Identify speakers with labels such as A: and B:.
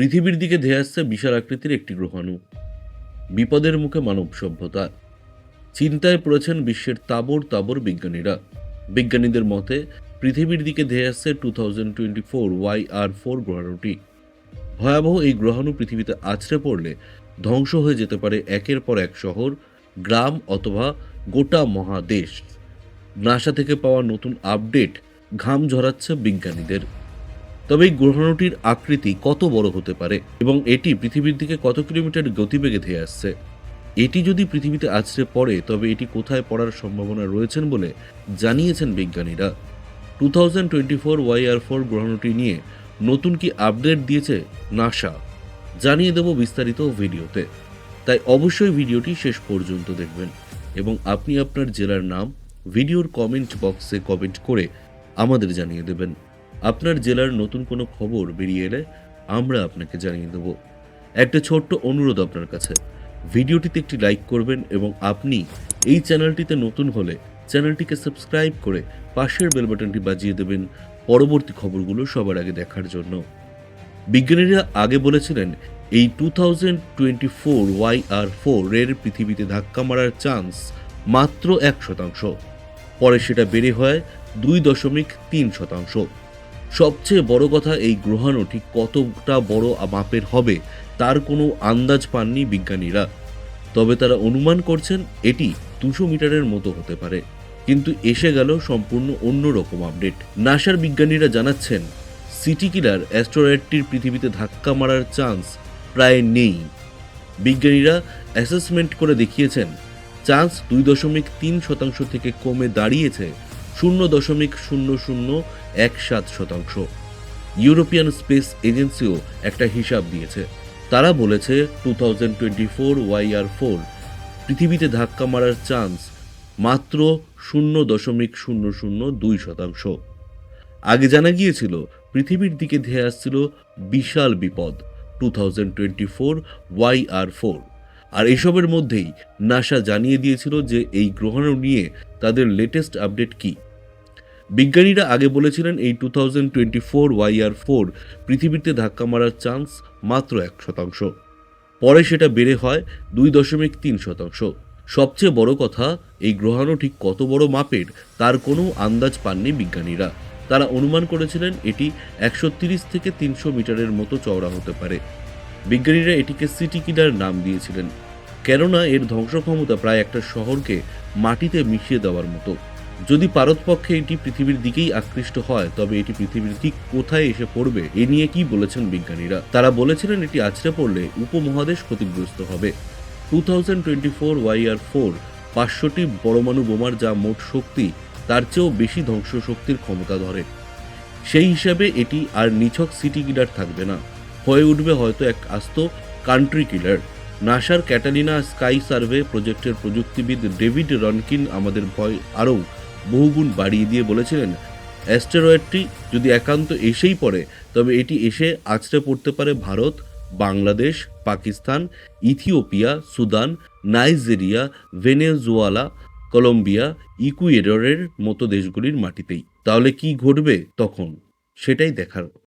A: পৃথিবীর দিকে ধেয়ে আসছে বিশাল আকৃতির একটি গ্রহাণু। বিপদের মুখে মানব সভ্যতা। চিন্তায় পড়েছেন বিশ্বের তাবর তাবর বিজ্ঞানীরা। বিজ্ঞানীদের মতে, পৃথিবীর দিকে ধেয়ে আসছে two thousand twenty four Y R four গ্রহাণুটি। ভয়াবহ এই গ্রহাণু পৃথিবীতে আছড়ে পড়লে ধ্বংস হয়ে যেতে পারে একের পর এক শহর, গ্রাম অথবা গোটা মহাদেশ। নাসা থেকে পাওয়া নতুন আপডেট ঘাম ঝরাচ্ছে বিজ্ঞানীদের। তবে এই গ্রহাণুটির আকৃতি কত বড় হতে পারে এবং এটি পৃথিবীর দিকে কত কিলোমিটার গতিবেগে ধেয়ে আসছে? এটি যদি পৃথিবীতে আছড়ে পড়ে, তবে এটি কোথায় পড়ার সম্ভাবনা রয়েছেন বলে জানিয়েছেন বিজ্ঞানীরা। Two thousand twenty four Y R four গ্রহাণুটি নিয়ে নতুন কি আপডেট দিয়েছে নাসা? জানিয়ে দেব বিস্তারিত ভিডিওতে। তাই অবশ্যই ভিডিওটি শেষ পর্যন্ত দেখবেন এবং আপনি আপনার জেলার নাম, ভিডিওর কমেন্ট বক্সে কমেন্ট করে আমাদের জানিয়ে দেবেন। আপনার জেলার নতুন কোনো খবর বেরিয়ে এলে আমরা আপনাকে জানিয়ে দেব। একটা ছোট্ট অনুরোধ আপনার কাছে। ভিডিওটিতে একটি লাইক করবেন এবং আপনি এই চ্যানেলটিতে নতুন হলে চ্যানেলটিকে সাবস্ক্রাইব করে পাশের বেল বাটনটি বাজিয়ে দেবেন পরবর্তী খবরগুলো সবার আগে দেখার জন্য। বিজ্ঞানীরা আগে বলেছিলেন, এই two thousand twenty four Y R four এর পৃথিবীতে ধাক্কা মারার চান্স মাত্র এক শতাংশ। পরে সেটা বেড়ে হয় দুই দশমিক তিন শতাংশ। সবচেয়ে বড় কথা এই গ্রহাণু ঠিক কতটা বড় মাপের হবে, তার কোনো আন্দাজ পাননি বিজ্ঞানীরা। তবে তারা অনুমান করছেন এটি দুশো মিটারের মতো হতে পারে। কিন্তু এসে গেল সম্পূর্ণ অন্য রকম আপডেট। নাসার বিজ্ঞানীরা জানাচ্ছেন, সিটি কিলার অ্যাস্ট্রয়েডটির পৃথিবীতে ধাক্কা মারার চান্স প্রায় নেই। বিজ্ঞানীরা অ্যাসেসমেন্ট করে দেখিয়েছেন, চান্স দুই দশমিক তিন শতাংশ থেকে কমে দাঁড়িয়েছে শূন্য দশমিক শূন্য শূন্য এক সাত শতাংশ। ইউরোপিয়ান স্পেস এজেন্সিও একটা হিসাব দিয়েছে। তারা বলেছে two thousand twenty four Y R four পৃথিবীতে ধাক্কা মারার চান্স মাত্র শূন্য দশমিক শূন্য শূন্য দুই শতাংশ। আগে জানা গিয়েছিল, পৃথিবীর দিকে ধেয়ে আসছিল বিশাল বিপদ, two thousand twenty four Y R four. আর এসবের মধ্যেই নাসা জানিয়ে দিয়েছিল যে এই গ্রহাণু নিয়ে তাদের লেটেস্ট আপডেট কি। বিজ্ঞানীরা আগে বলেছিলেন এই two thousand twenty four Y R four পৃথিবীতে ধাক্কা মারার চান্স মাত্র এক শতাংশ। পরে সেটা বেড়ে হয় দুই দশমিক তিন শতাংশ। সবচেয়ে বড় কথা, এই গ্রহাণু ঠিক কত বড় মাপের তার কোনো আন্দাজ পাননি বিজ্ঞানীরা। তারা অনুমান করেছিলেন এটি একশো থেকে তিনশো মিটারের মতো চওড়া হতে পারে। বিজ্ঞানীরা এটিকে সিটি কিলার নাম দিয়েছিলেন। কেননা এর ধ্বংস ক্ষমতা প্রায় একটা শহরকে মাটিতে মিশিয়ে দেওয়ার মতো। যদি পারতপক্ষে এটি পৃথিবীর দিকেই আকৃষ্ট হয়, তবে এটি পৃথিবীর ঠিক কোথায় এসে পড়বে, এ নিয়ে কি বলেছেন বিজ্ঞানীরা? তারা বলেছিলেন এটি আছড়ে পড়লে উপমহাদেশ ক্ষতিগ্রস্ত হবে। Two thousand twenty four Y R four পাঁচশোটি পরমাণু বোমার যা মোট শক্তি, তার চেয়েও বেশি ধ্বংস শক্তির ক্ষমতা ধরে। সেই হিসাবে এটি আর নিছক সিটি কিলার থাকবে না। হয়ে উঠবে হয়তো এক আস্ত কান্ট্রি কিলার নাসার ক্যাটালিনা স্কাই সার্ভে প্রজেক্টের প্রযুক্তিবিদ ডেভিড রনকিন আমাদের ভয় আরও বহুগুণ বাড়িয়ে দিয়ে বলেছিলেন, অ্যাস্টেরয়েডটি যদি একান্ত এসেই পড়ে, তবে এটি এসে আছড়ে পড়তে পারে Bharat, Bangladesh, Pakistan, Ethiopia, Sudan, Nigeria, Venezuela, Colombia, ইকুয়েডরের মতো দেশগুলির মাটিতেই। তাহলে কি ঘটবে তখন? সেটাই দেখার।